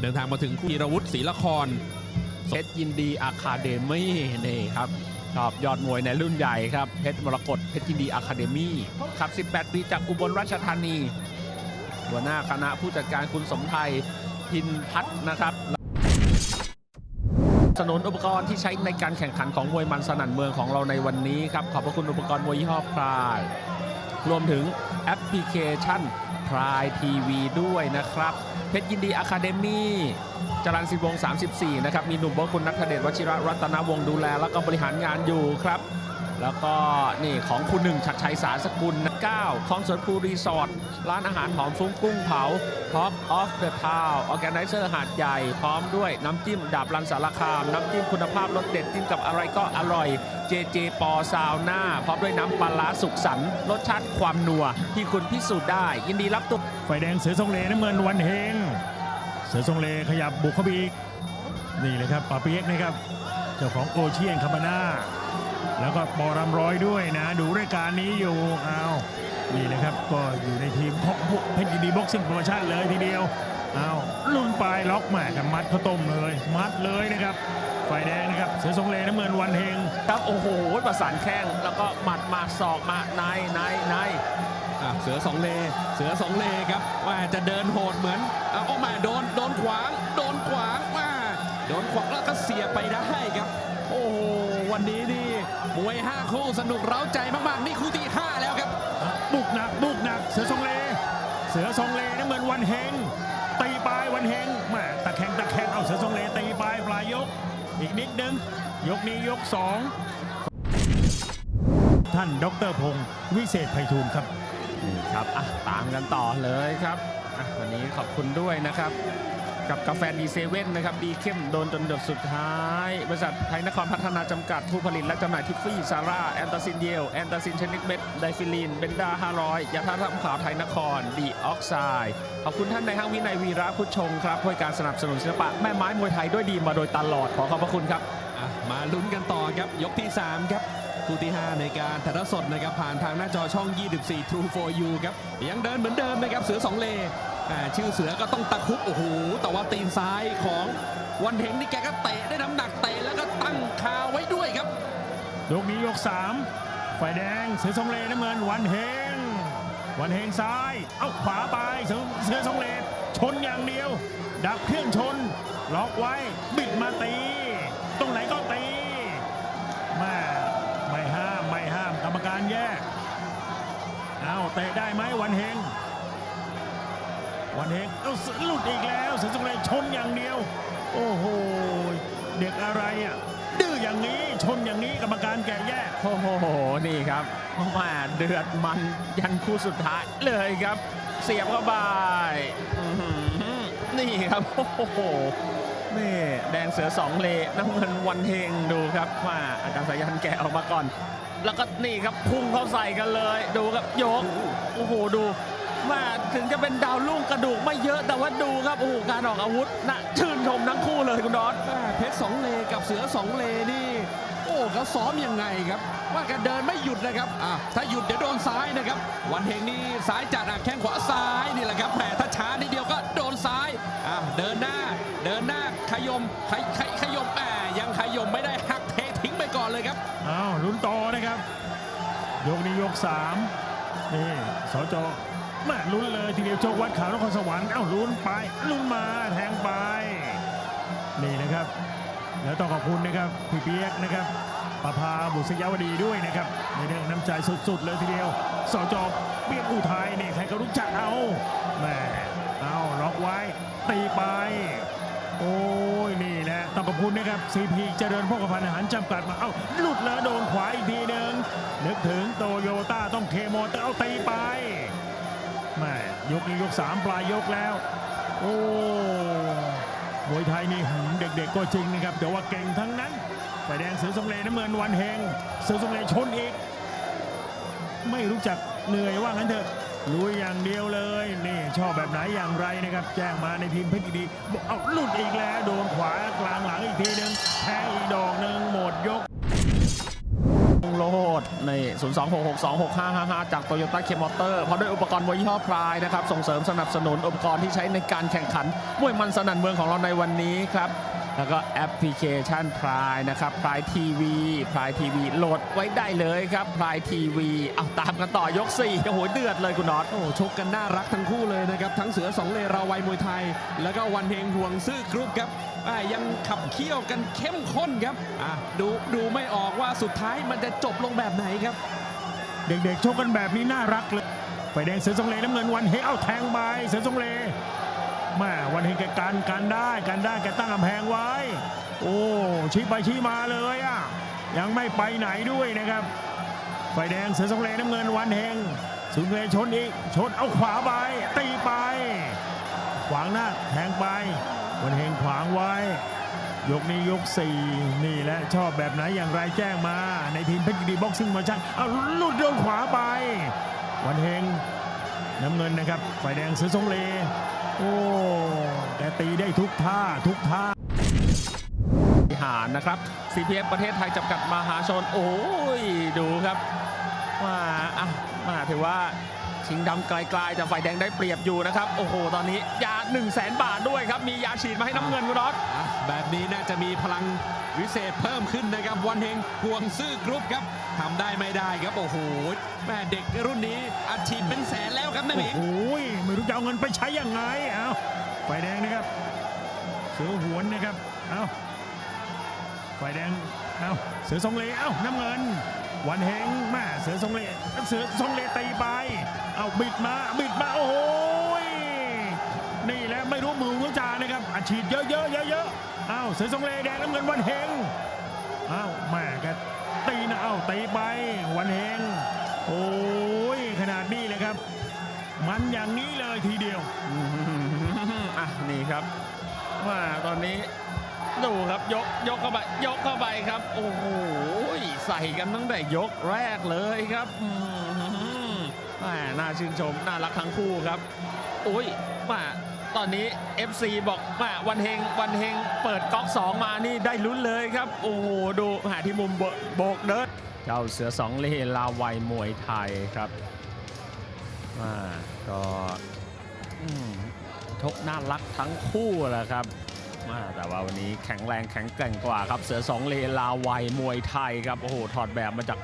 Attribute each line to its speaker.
Speaker 1: เดินทางมาถึงคุณธีรวุฒิศรีละคร
Speaker 2: เพชรยินดีอะคาเดมี่นี่ครับชอบยอดมวยในรุ่นใหญ่ครับเพชรมรกตเพชรยินดีอะคาเดมี่ครับ18 ปีจากอุบลราชธานี หัวหน้าคณะผู้จัดการคุณสมไทยพินพัฒน์นะครับสนุนอุปกรณ์ที่ใช้ในการแข่งขันของมวยมันสนั่นเมืองของเราในวันนี้ครับ ขอบพระคุณอุปกรณ์มวยยี่ห้อพรายรวมถึงแอปพลิเคชันพรายทีวีด้วยนะครับ เพชรยินดีอะคาเดมี่จรันสิบวง 34 นะครับ มีหนุ่มบทคุณนัทเดชวชิระรัตนวงศ์ดูแล แล้วก็บริหารงานอยู่ครับ แล้วก็นี่ของคุณหนึ่งชัดชัยสารสกุล9คลองสวนภูรีสอร์ทร้านอาหารหอมฟุ้งกุ้งเผา Top of the Town Organizer หาดใหญ่พร้อมด้วยน้ำจิ้มดาบรันสารคาม น้ำจิ้มคุณภาพรสเด็ดจิ้มกับอะไรก็อร่อย JJ ปอซาวน่าพร้อมด้วยน้ำปลาร้าสุขสันรสชาติความนัวที่คุณพิสูจน์ได้ ยินดีรับตัว
Speaker 3: ไฟแดงเสือทรงเลน้ำเงินวันเฮงเสือทรงเลขยับบุกเข้าไปอีกนี่เลยครับปาเปียกนะครับเจ้าของโอเชียนคาบาน่า แล้วก็ปอรำร้อยด้วยนะ ดูรายการนี้อยู่เอานี่นะครับก็อยู่ในทีมของเพชรยินดีบ็อกซิ่งโปรโมชั่นเลยทีเดียวเอาลุ่นปลายล็อกแหม่กันมัดข้าวต้มเลย มัดเลยนะครับไฟแดงนะครับเสือทรงเลน้ำเงินวันเฮง
Speaker 2: ครับโอ้โหประสานแข้งแล้วก็หมัดมาศอกมาในในใน
Speaker 1: เสือสองเลเสือสองเลครับว่าจะเดินโหดเหมือนเอาออกมาโดนโดนขวาง โดนขวางว่าโดนขวางแล้วก็เสียไปได้ครับ โอ้โหวันนี้นี่ มวยห้าคู่สนุกเร้าใจมากๆ นี่คู่ที่ 5 แล้วครับ
Speaker 3: บุกหนักบุกหนัก เสือทรงเล เสือทรงเลน้ำเงินวันเฮงตีปลายวันเฮงแหม่ตะแคงตะแคงเอาเสือทรงเลตีปลายปลายยก อีกนิดนึง ยกนี้ยกสองท่านดรพงศ์วิเศษไพฑูรย์ครับ
Speaker 2: ครับอะตามกันต่อเลยครับอะวันนี้ขอบคุณด้วยนะครับ กับกาแฟดีเซเว่นนะครับดีเข้มโดนจนหยดสุดท้าย บริษัทไทยนครพัฒนาจำกัดผู้ผลิตและจำหน่ายทิฟฟี่ซาร่าแอนตาซินเยลแอนตาซินชนิดเม็ดไดฟิลีนเบนดา500ยาธาตุขาวไทยนครดีออกไซด์ขอบคุณท่านในห้างวินัยวีระพุชชงครับให้การสนับสนุนศิลปะแม่ไม้มวยไทยด้วยดีมาโดยตลอดขอขอบพระคุณครับ
Speaker 1: มาลุ้นกันต่อครับยกที่ 3 ครับคู่ที่ 5 ในการถ่ายทอดสดนะครับผ่านทางหน้าจอช่อง 24 True for You ครับยังเดินเหมือนเดิมนะครับเสือสองเล่ ชื่อเสือก็ต้องตะคุบโอ้โหแต่ว่าตีนซ้ายของวันเฮงนี่แกก็เตะได้น้ำหนักเตะแล้วก็ตั้งคาไว้ด้วยครับ
Speaker 3: ยกนี้ยกสามไฟแดงเสือทรงเลน้ำเงินวันเฮงวันเฮงซ้าย เอาขวาไปเสือเสือทรงเลชนอย่างเดียว ดับเครื่องชน ล็อกไว้บิดมาตี ตรงไหนก็ตีแม่ไม่ห้ามไม่ห้ามกรรมการแยก เอาเตะได้ไหมวันเฮง วันเฮงเอาเสือหลุดอีกแล้วเสือทรงเลชนอย่างเดียว โอ้โหเด็กอะไรอะดื้ออย่างนี้ชนอย่างนี้กรรมการแกะแยก
Speaker 2: โอ้โหนี่ครับมาเดือดมันยันคู่สุดท้ายเลยครับ เสียบเข้าไปนี่ครับโอ้โหนี่แดงเสือสองเลน้ำเงินวันเฮงดูครับว่าอาจารย์สายันแกะออกมาก่อน แล้วก็นี่ครับพุ่งเข้าใส่กันเลย ดูครับยกโอ้โหดู มาถึงจะเป็นดาวลุ่งกระดูกไม่เยอะแต่ว่าดูครับโอ้โหการออกอาวุธน่าชื่นชมทั้งคู่เลยคุณดอส
Speaker 1: แม่เพชรสองเลกับเสือสองเลนี่ โอ้เขาซ้อมยังไงครับ ว่าแกเดินไม่หยุดนะครับอะถ้าหยุดเดี๋ยวโดนซ้ายนะครับ วันเฮงนี่ซ้ายจัดอะแข้งขวาซ้ายนี่แหละครับแหมถ้าช้านิดเดียวก็โดนซ้ายอะเดินหน้าเดินหน้าขยมขยขยขยมแหมยังขยมไม่ได้หักเททิ้งไปก่อนเลยครับ
Speaker 3: อ้าวลุ้นต่อนะครับยกนี้ยกสามนี่สจ แมาลุ้นเลยทีเดียวโชควัดขาวนครสวรรค์เอ้าลุ้นไปลุ้นมาแทงไปนี่นะครับ แล้วต้องขอบคุณนะครับพี่เปียกนะครับประภาบุษยวดีด้วยนะครับ ในเรื่องน้ำใจสุดๆเลยทีเดียวสจเปียกอุทัยนี่ใครก็รู้จักเอาแม่เอาล็อกไว้ ตีไป โอ้ยนี่แหละต้องขอบคุณนะครับซีพีเจริญพกพันอาหารจำกัดมา เอ้าหลุดแล้วโดนขวาอีกทีหนึ่งนึกถึงโตโยต้าต้องเคมอเตอร์เอาตีไป แม่ยกนี้ยกสามปลายยกแล้ว โอ้มวยไทยนี่หืมเด็กๆก็จริงนะครับ แต่ว่าเก่งทั้งนั้นไฟแดงเสือสมเลน้ำเงินวันเฮงเสือสมเลชนอีก ไม่รู้จักเหนื่อยว่างั้นเถอะลุยอย่างเดียวเลยนี่ชอบแบบไหนอย่างไรนะครับ แจ้งมาในทีมเพชรดีบอกเอาหลุดอีกแล้ว โดนขวากลางหลังอีกทีหนึ่งแทงอีกดอกหนึ่งหมดยก
Speaker 2: โลดใน 026626555 จากโตโยต้าเคมอเตอร์พร้อมด้วยอุปกรณ์มวยยี่ห้อพรายนะครับ ส่งเสริมสนับสนุนอุปกรณ์ที่ใช้ในการแข่งขันมวยมันสนั่นเมืองของเราในวันนี้ครับ แล้วก็แอปพลิเคชันพรายนะครับพรายทีวีพรายทีวีโหลดไว้ได้เลยครับพรายทีวีเอาตามกันต่อยก4โอ้โหเดือดเลยคุณน็อต
Speaker 1: โอ้ชกกันน่ารักทั้งคู่เลยนะครับ ทั้งเสือสองเลราวัยมวยไทย แล้วก็วันเฮงห่วงซื่อกรุ๊ปครับอ่ายังขับเคี่ยวกันเข้มข้นครับอะดูดูไม่ออกว่าสุดท้ายมันจะจบลงแบบไหนครับ
Speaker 3: เด็กๆชกกันแบบนี้น่ารักเลยไฟแดงเสือสงเลน้ำเงินวันเฮเอาแทงไปเสือสงเล แม่วันเฮงแกการการได้การได้แกตั้งกำแพงไว้ โอ้ชี้ไปชี้มาเลยอะยังไม่ไปไหนด้วยนะครับไฟแดงเสือสงเลน้ำเงินวันเฮงสุนเลชนอีกชนเอาขวาไปตีไป ขวางหน้าแทงไป วันเฮงขวางไว้ ยกนี้ยก4นี่แหละชอบแบบไหนอย่างไรแจ้งมา ในทีมเพชรดีบ็อกซิ่งมาช่างเอาลุดโดนขวาไป วันเฮง น้ำเงินนะครับฝ่ายแดงเสือสงเล โอ้แกตีได้ทุกท่าทุกท่า
Speaker 2: บริหารนะครับ CPF ประเทศไทยจำกัดมหาชน โอ้ย ดูครับมาอะมาถือว่าชิงดำไกลๆแต่ฝ่ายแดงได้เปรียบอยู่นะครับ โอ้โห ตอนนี้ยา 1 0 0 0 0แบาทด้วยครับ มียาฉีดมาให้น้ำเงินคุณน็อต
Speaker 1: อะแบบนี้น่าจะมีพลังวิเศษเพิ่มขึ้นนะครับ วันเฮงห่วงซื่อกรุ๊ปครับทำได้ไม่ได้ครับ โอ้โหแม่เด็กรุ่นนี้อัดฉีดเป็นแสน แล้วครับแม่หมิง
Speaker 3: โอ้ยไม่รู้จะเอาเงินไปใช้ยังไงเอาฝ่ายแดงนะครับ เสือหวนนะครับเอาฝ่ายแดงเอาเสือสงเลเอาน้ำเงินวันเฮงแม่เสือสงเลเสือสงเลตีไปเอาบิดมาบิดมาโอ้โหยนี่แหละไม่รู้มือรู้จานะครับอัดฉีดเยอะๆเยอะๆเอาเสือสงเลแดงน้ำเงินวันเฮงเอาแม่แกตีนะเอาตีไปวันเฮงโอ้ยขนาดนี้เลยครับ มันอย่างนี้เลยทีเดียว
Speaker 2: อืมอะนี่ครับว่าตอนนี้ดูครับยกยกเข้าไปยกเข้าไปครับ โอ้โหใส่กันตั้งแต่ยกแรกเลยครับอืมแหม่น่าชื่นชมน่ารักทั้งคู่ครับอุ้ยแหมาตอนนี้ FC บอกแหมาวันเฮงวันเฮงเปิดก๊อก 2 มานี่ได้ลุ้นเลยครับ โอ้โหดูหาที่มุมโบโบกเดินเจ้าเสือสองเลลาวัยมวยไทยครับอ่า ก็อืมชกน่ารักทั้งคู่แหละครับอ่าแต่ว่าวันนี้แข็งแรงแข็งแกร่งกว่าครับ เสือสองเลลาวัยมวยไทยครับ โอ้โห ถอดแบบมาจาก